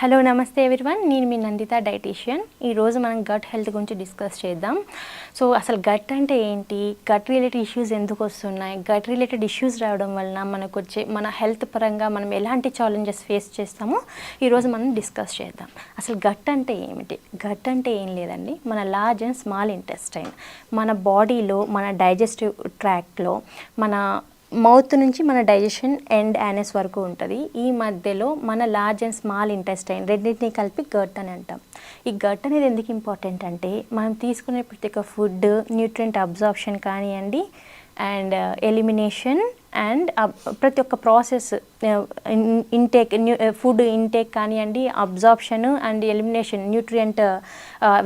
Hello నమస్తే everyone. నేను మీ నందిత డైటీషియన్. ఈరోజు మనం గట్ హెల్త్ గురించి డిస్కస్ చేద్దాం. సో అసలు గట్ అంటే ఏంటి? గట్ రిలేటెడ్ ఇష్యూస్ ఎందుకు వస్తున్నాయి? గట్ రిలేటెడ్ ఇష్యూస్ రావడం వలన మనకు వచ్చే మన హెల్త్ పరంగా మనం ఎలాంటి ఛాలెంజెస్ ఫేస్ చేస్తామో ఈరోజు మనం డిస్కస్ చేద్దాం. అసలు గట్ అంటే ఏమిటి? గట్ అంటే ఏం లేదండి. మన లార్జ్ అండ్ స్మాల్ ఇంటెస్టైన్. మన బాడీలో మన డైజెస్టివ్ ట్రాక్లో మన మౌత్ నుంచి మన డైజెషన్ ఎండ్ యానెస్ వరకు ఉంటుంది. ఈ మధ్యలో మన లార్జ్ అండ్ స్మాల్ ఇంటెస్టైన్ రెండింటిని కలిపి గట్ అని అంటాం. ఈ గట్ అనేది ఎందుకు ఇంపార్టెంట్ అంటే మనం తీసుకునే ప్రతి ఒక్క ఫుడ్ న్యూట్రియంట్ అబ్జార్ప్షన్ కానివ్వండి అండ్ uh, ఎలిమినేషన్ అండ్ ప్రతి ఒక్క ప్రాసెస్ ఇంటేక్ ఫుడ్ ఇంటేక్ కానివ్వండి absorption and elimination nutrient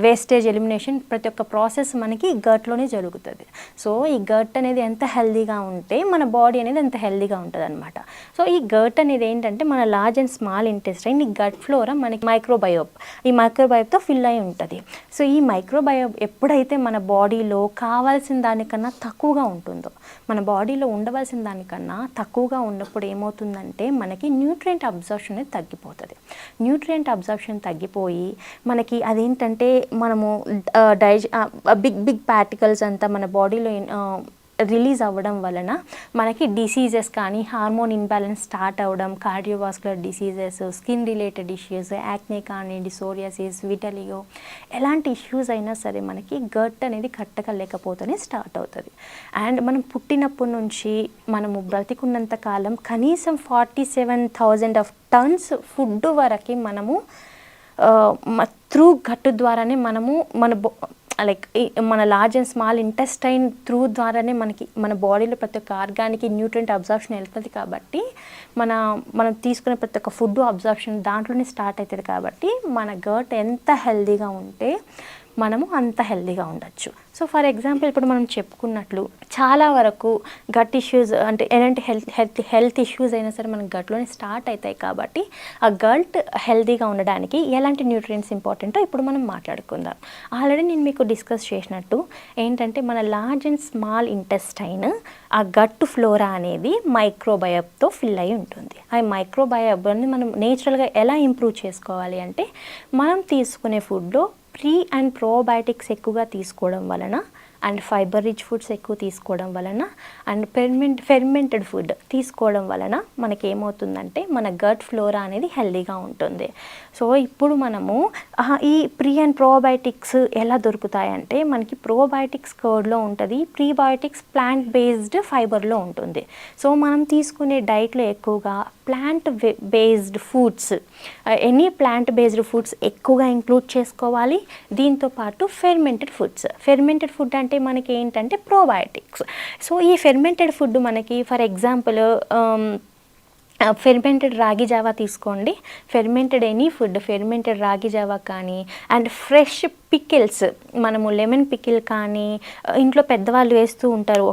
wastage elimination ప్రతి ఒక్క ప్రాసెస్ మనకి గట్లోనే జరుగుతుంది. సో ఈ గట్ అనేది ఎంత హెల్దీగా ఉంటే మన బాడీ అనేది ఎంత హెల్దీగా ఉంటుంది అనమాట సో ఈ గట్ అనేది ఏంటంటే మన లార్జ్ అండ్ స్మాల్ ఇంటెస్టైన్ ఈ గట్ ఫ్లోరా మనకి మైక్రోబయోప్ ఈ మైక్రోబయోప్తో ఫిల్ అయి ఉంటుంది. సో ఈ మైక్రోబయోప్ ఎప్పుడైతే మన బాడీలో కావాల్సిన దానికన్నా తక్కువగా ఉంటుందో మన బాడీలో ఉండవలసిన దానికన్నా తక్కువగా ఉన్నప్పుడు ఏమవుతుందంటే మనకి న్యూట్రియంట్ అబ్జర్ప్షన్ అనేది తగ్గిపోతుంది. న్యూట్రియంట్ అబ్జర్ప్షన్ తగ్గిపోయి మనకి అదేంటంటే మనము డైజ బిగ్ బిగ్ పార్టికల్స్ అంతా మన బాడీలో రిలీజ్ అవ్వడం వలన మనకి డిసీజెస్ కానీ హార్మోన్ ఇన్బ్యాలెన్స్ స్టార్ట్ అవ్వడం cardiovascular diseases skin related issues acne కానీ డిసోరియాసిస్ విటలియో ఎలాంటి ఇష్యూస్ అయినా సరే మనకి గట్ అనేది కట్టకలేకపోతేనే స్టార్ట్ అవుతుంది. అండ్ మనం పుట్టినప్పటి నుంచి మనము బ్రతికున్నంత కాలం కనీసం forty seven thousand of tons food వరకు మనము త్రూ గట్టు ద్వారానే మనము మన బో లైక్ మన large and small intestine through ద్వారానే మనకి మన బాడీలో ప్రతి ఒక్క ఆర్గానికి న్యూట్రియంట్ అబ్జార్ప్షన్ వెళ్తుంది కాబట్టి మన మనం తీసుకునే ప్రతి ఒక్క ఫుడ్ అబ్జార్ప్షన్ దాంట్లోనే స్టార్ట్ అవుతుంది కాబట్టి మన గట్ ఎంత హెల్దీగా ఉంటే మనము అంత హెల్దీగా ఉండొచ్చు. సో ఫర్ ఎగ్జాంపుల్ ఇప్పుడు మనం చెప్పుకున్నట్లు చాలా వరకు గట్ ఇష్యూస్ అంటే ఎలాంటి హెల్త్ హెల్త్ హెల్త్ ఇష్యూస్ అయినా సరే మనకి గట్లోనే స్టార్ట్ అవుతాయి కాబట్టి ఆ గట్ హెల్తీగా ఉండడానికి ఎలాంటి న్యూట్రియంట్స్ ఇంపార్టెంటో ఇప్పుడు మనం మాట్లాడుకుందాం. ఆల్రెడీ నేను మీకు డిస్కస్ చేసినట్టు ఏంటంటే మన లార్జ్ అండ్ స్మాల్ ఇంటెస్టైన్ ఆ గట్ ఫ్లోరా అనేది మైక్రోబయోబ్తో ఫిల్ అయి ఉంటుంది. ఆ మైక్రోబయోబ్ని మనం నేచురల్గా ఎలా ఇంప్రూవ్ చేసుకోవాలి అంటే మనం తీసుకునే ఫుడ్లో ప్రీ అండ్ ప్రోబయాటిక్స్ ఎక్కువగా తీసుకోవడం వలన అండ్ ఫైబర్ రిచ్ ఫుడ్స్ ఎక్కువ తీసుకోవడం వలన అండ్ ఫెర్మెంట్ ఫెర్మెంటెడ్ ఫుడ్ తీసుకోవడం వలన మనకి ఏమవుతుందంటే మన గట్ ఫ్లోరా అనేది హెల్దీగా ఉంటుంది. సో ఇప్పుడు మనము ఈ ప్రీ అండ్ ప్రోబయోటిక్స్ ఎలా దొరుకుతాయంటే మనకి ప్రోబయోటిక్స్ కర్డ్లో ఉంటుంది ప్రీబయోటిక్స్ ప్లాంట్ బేస్డ్ ఫైబర్లో ఉంటుంది. సో మనం తీసుకునే డైట్లో ఎక్కువగా plant based foods any plant based foods ఎక్కువగా ఇంక్లూడ్ చేసుకోవాలి. దీంతో పాటు ఫెర్మెంటెడ్ ఫుడ్స్ ఫెర్మెంటెడ్ ఫుడ్ అంటే మనకి ఏంటంటే ప్రోబయాటిక్స్ సో ఈ ఫెర్మెంటెడ్ ఫుడ్ మనకి ఫర్ ఎగ్జాంపుల్ ఫెర్మెంటెడ్ రాగి జావా తీసుకోండి. Fermented any food fermented ragi Java కానీ అండ్ ఫ్రెష్ పికిల్స్ మనము లెమన్ పికిల్ కానీ ఇంట్లో పెద్దవాళ్ళు వేస్తూ ఉంటారు.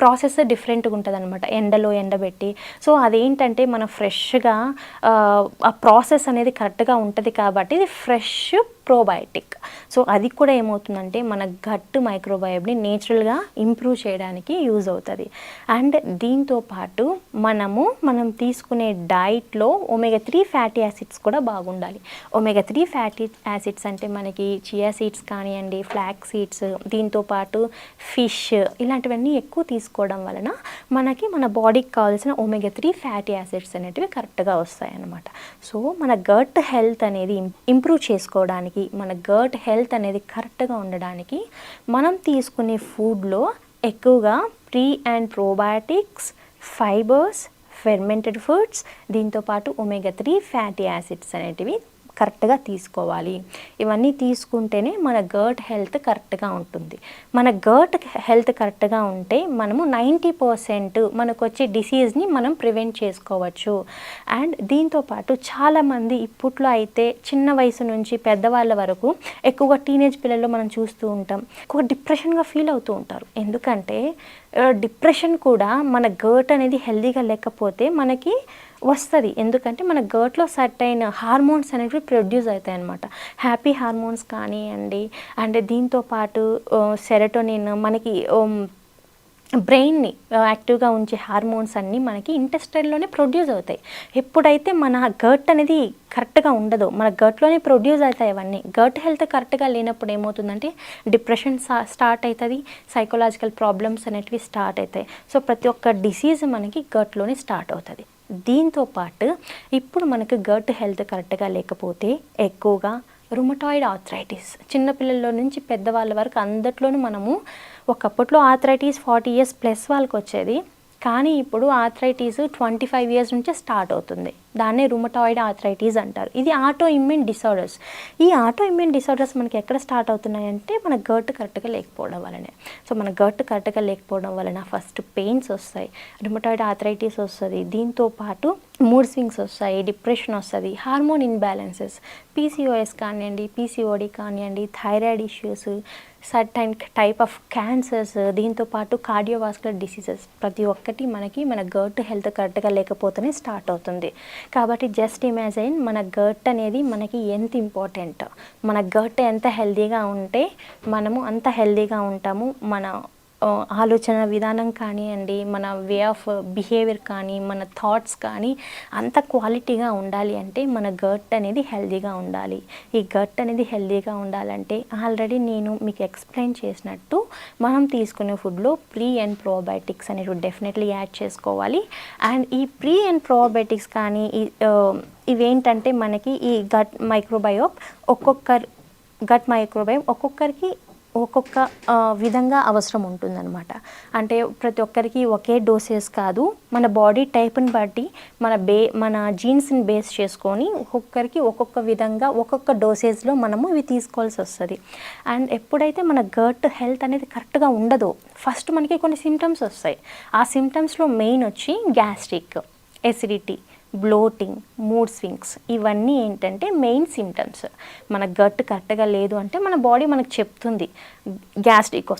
ప్రాసెస్ డిఫరెంట్గా ఉంటుంది అనమాట ఎండలో ఎండబెట్టి. సో అదేంటంటే మన ఫ్రెష్గా ఆ ప్రాసెస్ అనేది కరెక్ట్గా ఉంటుంది కాబట్టి ఇది ఫ్రెష్ ప్రోబయోటిక్. సో అది కూడా ఏమవుతుందంటే మన గట్టు మైక్రోబయోబ్ని నేచురల్గా ఇంప్రూవ్ చేయడానికి యూజ్ అవుతుంది. అండ్ దీంతో పాటు మనము మనం తీసుకునే డైట్లో ఒమేగా త్రీ ఫ్యాటీ యాసిడ్స్ కూడా బాగుండాలి. ఒమేగా త్రీ ఫ్యాటీ యాసిడ్స్ అంటే మనకి చియా సీడ్స్ కానివ్వండి ఫ్లాక్ సీడ్స్ దీంతో పాటు ఫిష్ ఇలాంటివన్నీ ఎక్కువ తీసుకోవడం వలన మనకి మన బాడీకి కావాల్సిన ఒమేగా త్రీ ఫ్యాటీ యాసిడ్స్ అనేటివి కరెక్ట్గా వస్తాయి అన్నమాట సో మన గట్ హెల్త్ అనేది ఇంప్రూవ్ చేసుకోవడానికి మన గట్ హెల్త్ అనేది కరెక్ట్గా ఉండడానికి మనం తీసుకునే ఫుడ్లో ఎక్కువగా pre and probiotics fibres fermented foods దీంతోపాటు ఒమేగా త్రీ ఫ్యాటీ యాసిడ్స్ అనేటివి కరెక్ట్గా తీసుకోవాలి. ఇవన్నీ తీసుకుంటేనే మన గర్ట్ హెల్త్ కరెక్ట్గా ఉంటుంది. మన గర్ట్ హెల్త్ కరెక్ట్గా ఉంటే మనము నైంటీ పర్సెంట్ మనకు వచ్చే డిసీజ్ని మనం ప్రివెంట్ చేసుకోవచ్చు. అండ్ దీంతోపాటు చాలామంది ఇప్పట్లో అయితే చిన్న వయసు నుంచి పెద్దవాళ్ళ వరకు ఎక్కువగా టీనేజ్ పిల్లల్లో మనం చూస్తూ ఉంటాం. ఎక్కువ డిప్రెషన్గా ఫీల్ అవుతూ ఉంటారు. ఎందుకంటే డిప్రెషన్ కూడా మన గర్ట్ అనేది హెల్దీగా లేకపోతే మనకి వస్తుంది. ఎందుకంటే మన గర్ట్లో సెట్ అయిన హార్మోన్స్ అనేవి ప్రొడ్యూస్ అవుతాయి అనమాట హ్యాపీ హార్మోన్స్ కానివ్వండి అండ్ దీంతో పాటు సెరటోనిన్ మనకి బ్రెయిన్ని యాక్టివ్గా ఉంచే హార్మోన్స్ అన్నీ మనకి ఇంటెస్టైల్లోనే ప్రొడ్యూస్ అవుతాయి. ఎప్పుడైతే మన గర్ట్ అనేది కరెక్ట్గా ఉండదు మన గర్ట్లోనే ప్రొడ్యూస్ అవుతాయి అవన్నీ. గర్ట్ హెల్త్ కరెక్ట్గా లేనప్పుడు ఏమవుతుందంటే డిప్రెషన్ స్టార్ట్ అవుతుంది సైకలాజికల్ ప్రాబ్లమ్స్ అనేటివి స్టార్ట్ అవుతాయి. సో ప్రతి ఒక్క డిసీజ్ మనకి గర్ట్లోనే స్టార్ట్ అవుతుంది. దీంతో పాటు ఇప్పుడు మనకు గర్ట్ హెల్త్ కరెక్ట్గా లేకపోతే ఎక్కువగా రుమటాయిడ్ ఆథరైటిస్ చిన్నపిల్లల నుంచి పెద్దవాళ్ళ వరకు అందట్లోనూ మనము ఒకప్పట్లో ఆథరైటిస్ ఫార్టీ ఇయర్స్ ప్లస్ వాళ్ళకి వచ్చేది కానీ ఇప్పుడు ఆర్థరైటిస్ ట్వంటీ ఫైవ్ ఇయర్స్ నుంచే స్టార్ట్ అవుతుంది. దాన్నే రుమటాయిడ్ ఆథరైటీస్ అంటారు. ఇది ఆటో ఇమ్యూన్ డిసార్డర్స్ ఈ ఆటో ఇమ్యూన్ డిసార్డర్స్ మనకి ఎక్కడ స్టార్ట్ అవుతున్నాయంటే మన గర్ట్ కరెక్ట్గా లేకపోవడం వలనే. సో మన గర్ట్ కరెక్ట్గా లేకపోవడం వలన ఫస్ట్ పెయిన్స్ వస్తాయి. రుమటాయిడ్ ఆథరైటీస్ వస్తుంది. దీంతో పాటు మూడ్ స్వింగ్స్ వస్తాయి డిప్రెషన్ వస్తుంది హార్మోన్ ఇన్బ్యాలెన్సెస్ పీసీఓఎస్ కానివ్వండి పీసీఓడి కానివ్వండి thyroid issues certain type of cancers దీంతో పాటు కార్డియోవాస్కులర్ డిసీజెస్ ప్రతి ఒక్కటి మనకి మన గర్ట్ హెల్త్ కరెక్ట్గా లేకపోతేనే స్టార్ట్ అవుతుంది. కాబట్టి జస్ట్ ఇమాజిన్ మన గర్ట్ అనేది మనకి ఎంత ఇంపార్టెంట్ మన గర్ట్ ఎంత హెల్తీగా ఉంటే మనము అంత హెల్తీగా ఉంటాము మన ఆలోచన విధానం కానివ్వండి మన వే ఆఫ్ బిహేవియర్ కానీ మన థాట్స్ కానీ అంత క్వాలిటీగా ఉండాలి అంటే మన గర్ట్ అనేది హెల్దీగా ఉండాలి. ఈ గర్ట్ అనేది హెల్దీగా ఉండాలంటే ఆల్రెడీ నేను మీకు ఎక్స్ప్లెయిన్ చేసినట్టు మనం తీసుకునే ఫుడ్లో ప్రీ అండ్ ప్రోబయోటిక్స్ అనేవి డెఫినెట్లీ యాడ్ చేసుకోవాలి. అండ్ ఈ ప్రీ అండ్ ప్రోబయోటిక్స్ కానీ ఈ ఇవేంటంటే మనకి ఈ గట్ మైక్రోబయోప్ ఒక్కొక్కరు గట్ మైక్రోబయోమ్ ఒక్కొక్కరికి ఒక్కొక్క విధంగా అవసరం ఉంటుందన్నమాట. అంటే ప్రతి ఒక్కరికి ఒకే డోసెస్ కాదు. మన బాడీ టైప్ని బట్టి మన బే మన జీన్స్ని బేస్ చేసుకొని ఒక్కొక్కరికి ఒక్కొక్క విధంగా ఒక్కొక్క డోసేజ్లో మనము ఇవి తీసుకోవాల్సి వస్తుంది. అండ్ ఎప్పుడైతే మన గర్ట్ హెల్త్ అనేది కరెక్ట్గా ఉండదో ఫస్ట్ మనకి కొన్ని సిమ్టమ్స్ వస్తాయి. ఆ సిమ్టమ్స్లో మెయిన్ వచ్చి gastric acidity bloating mood swings ఇవన్నీ ఏంటంటే మెయిన్ సిమ్టమ్స్ మన గట్ కరెక్ట్గా లేదు అంటే మన బాడీ మనకు చెప్తుంది. గ్యాస్ట్రిక్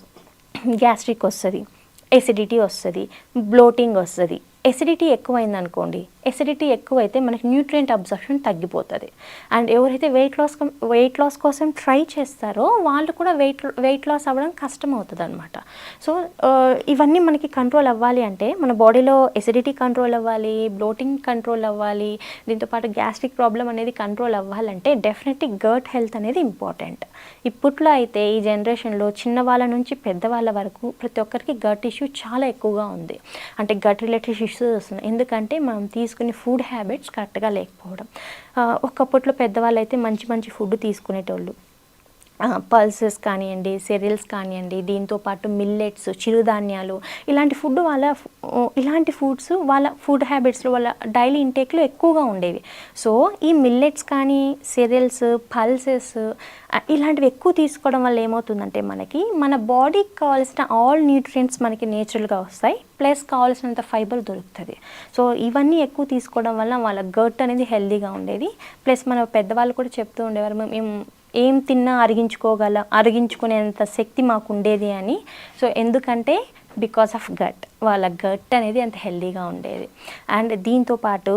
గ్యాస్ట్రిక్ వస్తుంది ఎసిడిటీ వస్తుంది బ్లోటింగ్ వస్తుంది. ఎసిడిటీ ఎక్కువైందనుకోండి ఎసిడిటీ ఎక్కువైతే మనకి న్యూట్రియంట్ అబ్జర్షన్ తగ్గిపోతుంది. అండ్ ఎవరైతే వెయిట్ లాస్ వెయిట్ లాస్ కోసం ట్రై చేస్తారో వాళ్ళు కూడా వెయిట్ వెయిట్ లాస్ అవ్వడం కష్టం అవుతుంది అనమాట సో uh, ఇవన్నీ మనకి కంట్రోల్ అవ్వాలి అంటే మన బాడీలో ఎసిడిటీ కంట్రోల్ అవ్వాలి బ్లోటింగ్ కంట్రోల్ అవ్వాలి దీంతోపాటు గ్యాస్ట్రిక్ ప్రాబ్లం అనేది కంట్రోల్ అవ్వాలంటే డెఫినెట్లీ గర్ట్ హెల్త్ అనేది ఇంపార్టెంట్ ఇప్పట్లో అయితే ఈ జనరేషన్లో చిన్న వాళ్ళ నుంచి పెద్దవాళ్ళ వరకు ప్రతి ఒక్కరికి గట్ ఇష్యూ చాలా ఎక్కువగా ఉంది. అంటే గట్ రిలేటెడ్ ఇష్యూస్ వస్తున్నాయి. ఎందుకంటే మనం తీసుకునే ఫుడ్ హ్యాబిట్స్ కరెక్ట్గా లేకపోవడం. ఒకప్పట్లో పెద్దవాళ్ళు అయితే మంచి మంచి ఫుడ్ తీసుకునేటోళ్ళు. పల్సెస్ కానివ్వండి సెరియల్స్ కానివ్వండి దీంతో పాటు మిల్లెట్స్ చిరుధాన్యాలు ఇలాంటి ఫుడ్ వాళ్ళ ఇలాంటి ఫుడ్స్ వాళ్ళ ఫుడ్ హ్యాబిట్స్లో వాళ్ళ డైలీ ఇంటేక్లో ఎక్కువగా ఉండేవి. సో ఈ మిల్లెట్స్ కానీ సెరియల్స్ పల్సెస్ ఇలాంటివి ఎక్కువ తీసుకోవడం వల్ల ఏమవుతుందంటే మనకి మన బాడీకి కావాల్సిన ఆల్ న్యూట్రియంట్స్ మనకి నేచురల్గా వస్తాయి ప్లస్ కావాల్సినంత ఫైబర్ దొరుకుతుంది. సో ఇవన్నీ ఎక్కువ తీసుకోవడం వల్ల వాళ్ళ గర్ట్ అనేది హెల్దీగా ఉండేది. ప్లస్ మన పెద్దవాళ్ళు కూడా చెప్తూ ఉండేవారు మేము ఏం తిన్నా అరిగించుకోగల అరిగించుకునేంత శక్తి మాకు ఉండేది అని. సో ఎందుకంటే బికాస్ ఆఫ్ గట్ వాళ్ళ గట్ అనేది అంత హెల్దీగా ఉండేది. అండ్ దీంతో పాటు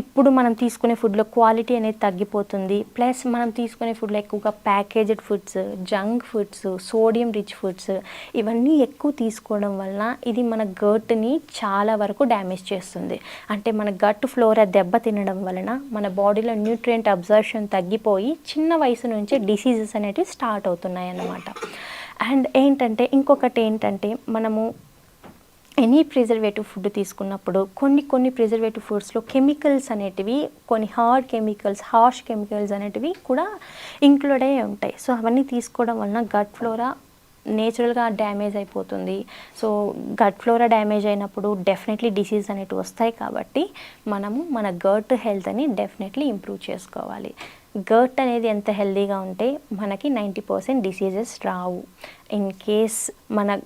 ఇప్పుడు మనం తీసుకునే ఫుడ్లో క్వాలిటీ అనేది తగ్గిపోతుంది. ప్లస్ మనం తీసుకునే ఫుడ్లో ఎక్కువగా packaged foods junk foods sodium rich foods ఇవన్నీ ఎక్కువ తీసుకోవడం వలన ఇది మన గర్ట్ని చాలా వరకు డ్యామేజ్ చేస్తుంది. అంటే మన గట్ ఫ్లోరా దెబ్బ తినడం వలన మన బాడీలో న్యూట్రియంట్ అబ్జర్షన్ తగ్గిపోయి చిన్న వయసు నుంచే డిసీజెస్ అనేటివి స్టార్ట్ అవుతున్నాయి అన్నమాట అండ్ ఏంటంటే ఇంకొకటి ఏంటంటే మనము ఎనీ ప్రిజర్వేటివ్ ఫుడ్ తీసుకున్నప్పుడు కొన్ని కొన్ని ప్రిజర్వేటివ్ ఫుడ్స్లో కెమికల్స్ అనేటివి కొన్ని హార్డ్ కెమికల్స్ హార్ష్ కెమికల్స్ అనేటివి కూడా ఇంక్లూడ్ అయ్యి ఉంటాయి. సో అవన్నీ తీసుకోవడం వలన గట్ ఫ్లోరా నేచురల్గా డ్యామేజ్ అయిపోతుంది. సో గట్ ఫ్లోరా డ్యామేజ్ అయినప్పుడు డెఫినెట్లీ డిసీజ్ అనేటివి వస్తాయి కాబట్టి మనము మన గర్ట్ హెల్త్ అని డెఫినెట్లీ ఇంప్రూవ్ చేసుకోవాలి. గర్ట్ అనేది ఎంత హెల్దీగా ఉంటే మనకి నైంటీ పర్సెంట్ డిసీజెస్ రావు. ఇన్ కేస్ మన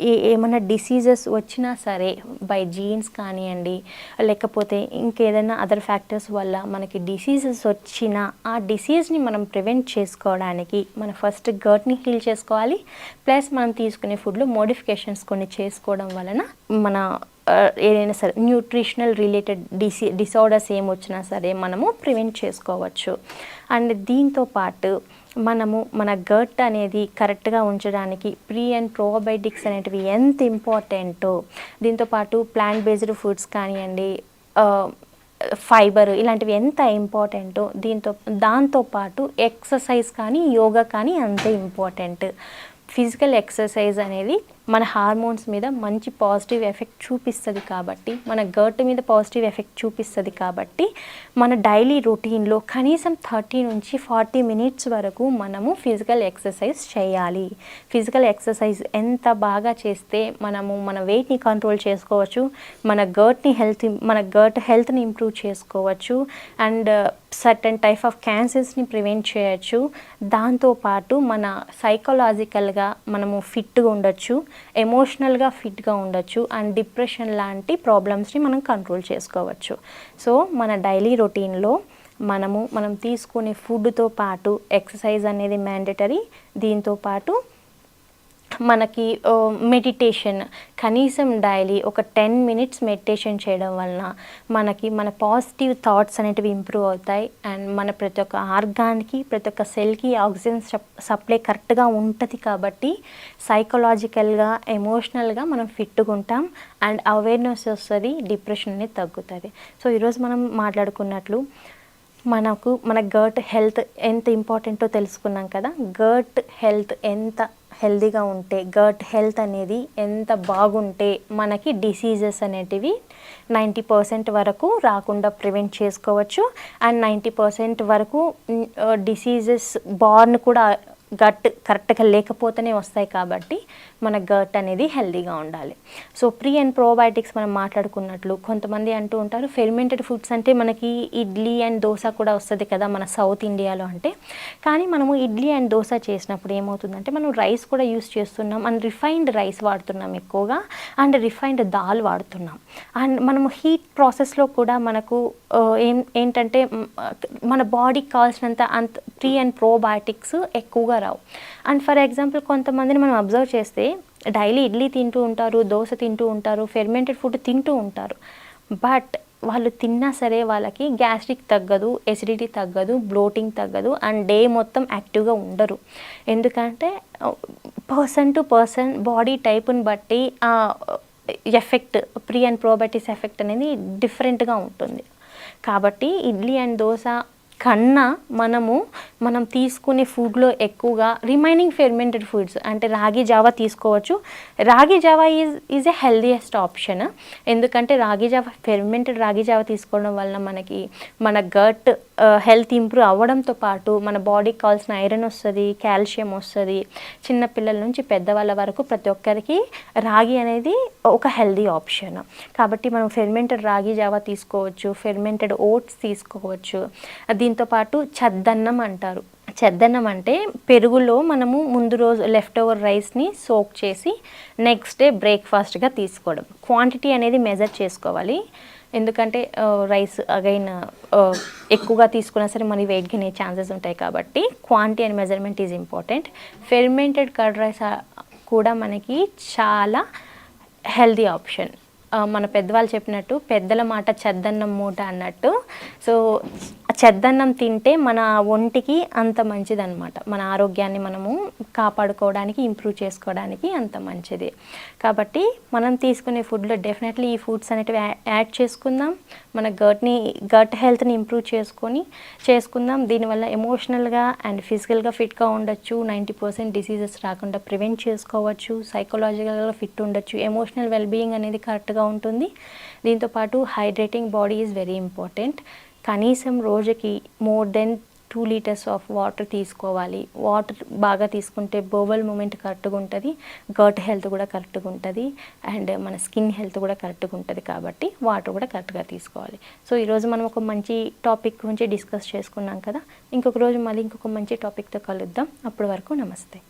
ఏ ఏమైనా డిసీజెస్ వచ్చినా సరే బై జీన్స్ కానివ్వండి లేకపోతే ఇంకేదైనా అదర్ ఫ్యాక్టర్స్ వల్ల మనకి డిసీజెస్ వచ్చినా ఆ డిసీజ్ని మనం ప్రివెంట్ చేసుకోవడానికి మన ఫస్ట్ గర్ట్ని హీల్ చేసుకోవాలి. ప్లస్ మనం తీసుకునే ఫుడ్లో మోడిఫికేషన్స్ కొన్ని చేసుకోవడం వలన మన ఏదైనా సరే న్యూట్రిషనల్ రిలేటెడ్ డిసి డిసార్డర్స్ ఏమొచ్చినా సరే మనము ప్రివెంట్ చేసుకోవచ్చు. అండ్ దీంతో పాటు మనము మన గట్ అనేది కరెక్ట్గా ఉంచడానికి ప్రీ అండ్ ప్రోబయోటిక్స్ అనేటివి ఎంత ఇంపార్టెంటో దీంతోపాటు ప్లాంట్ బేస్డ్ ఫుడ్స్ కానివ్వండి ఫైబర్ ఇలాంటివి ఎంత ఇంపార్టెంటో దీంతో దాంతోపాటు ఎక్సర్సైజ్ కానీ యోగా కానీ అంతే ఇంపార్టెంట్. ఫిజికల్ ఎక్సర్సైజ్ అనేది మన హార్మోన్స్ మీద మంచి పాజిటివ్ ఎఫెక్ట్ చూపిస్తుంది కాబట్టి మన గర్ట్ మీద పాజిటివ్ ఎఫెక్ట్ చూపిస్తుంది కాబట్టి మన డైలీ రొటీన్లో కనీసం థర్టీ నుంచి ఫార్టీ మినిట్స్ వరకు మనము ఫిజికల్ ఎక్సర్సైజ్ చేయాలి. ఫిజికల్ ఎక్సర్సైజ్ ఎంత బాగా చేస్తే మనము మన వెయిట్ని కంట్రోల్ చేసుకోవచ్చు మన గర్ట్ని హెల్త్ మన గర్ట్ హెల్త్ని ఇంప్రూవ్ చేసుకోవచ్చు అండ్ సర్టన్ టైప్ ఆఫ్ క్యాన్సర్స్ని ప్రివెంట్ చేయొచ్చు. దాంతోపాటు మన సైకలాజికల్గా మనము ఫిట్గా ఉండొచ్చు. ఎమోషనల్గా ఫిట్గా ఉండొచ్చు అండ్ డిప్రెషన్ లాంటి ప్రాబ్లమ్స్ని మనం కంట్రోల్ చేసుకోవచ్చు. సో మన డైలీ రొటీన్లో మనము మనం తీసుకునే ఫుడ్తో పాటు ఎక్సర్సైజ్ అనేది మ్యాండేటరీ దీంతో పాటు మనకి మెడిటేషన్ కనీసం డైలీ ఒక టెన్ మినిట్స్ మెడిటేషన్ చేయడం వలన మనకి మన పాజిటివ్ థాట్స్ అనేటివి ఇంప్రూవ్ అవుతాయి. అండ్ మన ప్రతి ఒక్క ఆర్గాన్కి ప్రతి ఒక్క సెల్కి ఆక్సిజన్ సప్లై కరెక్ట్గా ఉంటుంది కాబట్టి సైకలాజికల్గా ఎమోషనల్గా మనం ఫిట్గా ఉంటాం. అండ్ అవేర్నెస్ వస్తుంది డిప్రెషన్ అనేది తగ్గుతుంది. సో ఈరోజు మనం మాట్లాడుకున్నట్లు మనకు మన గర్ట్ హెల్త్ ఎంత ఇంపార్టెంటో తెలుసుకున్నాం కదా? గర్ట్ హెల్త్ ఎంత హెల్తీగా ఉంటే గర్ట్ హెల్త్ అనేది ఎంత బాగుంటే మనకి డిసీజెస్ అనేటివి నైంటీ పర్సెంట్ వరకు రాకుండా ప్రివెంట్ చేసుకోవచ్చు. అండ్ నైంటీ పర్సెంట్ వరకు డిసీజెస్ బార్న్ uh, కూడా గట్ కరెక్ట్గా లేకపోతేనే వస్తాయి కాబట్టి మన గట్ అనేది హెల్దీగా ఉండాలి. సో ప్రీ అండ్ ప్రోబయాటిక్స్ మనం మాట్లాడుకున్నట్లు కొంతమంది అంటూ ఉంటారు ఫెర్మెంటెడ్ ఫుడ్స్ అంటే మనకి ఇడ్లీ అండ్ దోశ కూడా వస్తుంది కదా మన సౌత్ ఇండియాలో అంటే. కానీ మనము ఇడ్లీ అండ్ దోశ చేసినప్పుడు ఏమవుతుందంటే మనం రైస్ కూడా యూస్ చేస్తున్నాం అండ్ రిఫైన్డ్ రైస్ వాడుతున్నాం ఎక్కువగా అండ్ రిఫైన్డ్ దాల్ వాడుతున్నాం. అండ్ మనము హీట్ ప్రాసెస్లో కూడా మనకు ఏం ఏంటంటే మన బాడీకి కావాల్సినంత అంత ప్రీ అండ్ ప్రోబయాటిక్స్ ఎక్కువగా రావు. అండ్ ఫర్ ఎగ్జాంపుల్ కొంతమందిని మనం అబ్జర్వ్ చేస్తే డైలీ ఇడ్లీ తింటూ ఉంటారు దోశ తింటూ ఉంటారు ఫెర్మెంటెడ్ ఫుడ్ తింటూ ఉంటారు. బట్ వాళ్ళు తిన్నా సరే వాళ్ళకి గ్యాస్ట్రిక్ తగ్గదు ఎసిడిటీ తగ్గదు బ్లోటింగ్ తగ్గదు అండ్ డే మొత్తం యాక్టివ్గా ఉండరు. ఎందుకంటే పర్సన్ టు పర్సన్ బాడీ టైప్ని బట్టి effect pre and probiotics effect అనేది డిఫరెంట్గా ఉంటుంది. కాబట్టి ఇడ్లీ అండ్ దోశ కన్నా మనము మనం తీసుకునే ఫుడ్లో ఎక్కువగా రిమైనింగ్ ఫెర్మెంటెడ్ ఫుడ్స్ అంటే రాగి జావా తీసుకోవచ్చు. Ragi Java is is a healthiest option ఎందుకంటే రాగి జావా ఫెర్మెంటెడ్ రాగి జావా తీసుకోవడం వలన మనకి మన గట్ హెల్త్ ఇంప్రూవ్ అవ్వడంతో పాటు మన బాడీకి కావాల్సిన ఐరన్ వస్తుంది కాల్షియం వస్తుంది. చిన్నపిల్లల నుంచి పెద్దవాళ్ళ వరకు ప్రతి ఒక్కరికి రాగి అనేది ఒక హెల్దీ ఆప్షన్ కాబట్టి మనం ఫెర్మెంటెడ్ రాగి జావా తీసుకోవచ్చు ఫెర్మెంటెడ్ ఓట్స్ తీసుకోవచ్చు. దీంతో పాటు చద్దన్నం అంటారు. చద్దన్నం అంటే పెరుగులో మనము ముందు రోజు లెఫ్ట్ ఓవర్ రైస్ని సోక్ చేసి నెక్స్ట్ డే బ్రేక్ఫాస్ట్గా తీసుకోవడం. క్వాంటిటీ అనేది మెజర్ చేసుకోవాలి. ఎందుకంటే రైస్ అగైన్ ఎక్కువగా తీసుకున్నా సరే మన వెయిట్ గెయిన్ ఛాన్సెస్ ఉంటాయి కాబట్టి quantity and measurement is important fermented curd rice కూడా మనకి చాలా హెల్దీ ఆప్షన్ మన పెద్దవాళ్ళు చెప్పినట్టు పెద్దల మాట చెద్దన్నం మూట అన్నట్టు. సో చెద్దన్నం తింటే మన ఒంటికి అంత మంచిదన్నమాట. మన ఆరోగ్యాన్ని మనము కాపాడుకోవడానికి ఇంప్రూవ్ చేసుకోవడానికి అంత మంచిది. కాబట్టి మనం తీసుకునే ఫుడ్లో డెఫినెట్లీ ఈ ఫుడ్స్ అనేటివి యా- యాడ్ చేసుకుందాం. మన గర్ట్ని గట్ హెల్త్ని ఇంప్రూవ్ చేసుకొని చేసుకుందాం. దీనివల్ల ఎమోషనల్గా అండ్ ఫిజికల్గా ఫిట్గా ఉండొచ్చు. నైంటీ పర్సెంట్ డిసీజెస్ రాకుండా ప్రివెంట్ చేసుకోవచ్చు. సైకలాజికల్గా ఫిట్ ఉండొచ్చు. ఎమోషనల్ వెల్బీయింగ్ అనేది కరెక్ట్గా ఉంటుంది. దీంతోపాటు hydrating body is very important. కనీసం రోజుకి more than two litres of water తీసుకోవాలి. వాటర్ బాగా తీసుకుంటే బోవల్ మూమెంట్ కరెక్ట్గా ఉంటుంది గట్ హెల్త్ కూడా కరెక్ట్గా ఉంటుంది అండ్ మన స్కిన్ హెల్త్ కూడా కరెక్ట్గా ఉంటుంది కాబట్టి వాటర్ కూడా కరెక్ట్గా తీసుకోవాలి. సో ఈరోజు మనం ఒక మంచి టాపిక్ గురించి డిస్కస్ చేసుకున్నాం కదా. ఇంకొక రోజు మళ్ళీ ఇంకొక మంచి టాపిక్తో కలుద్దాం. అప్పటి వరకు నమస్తే.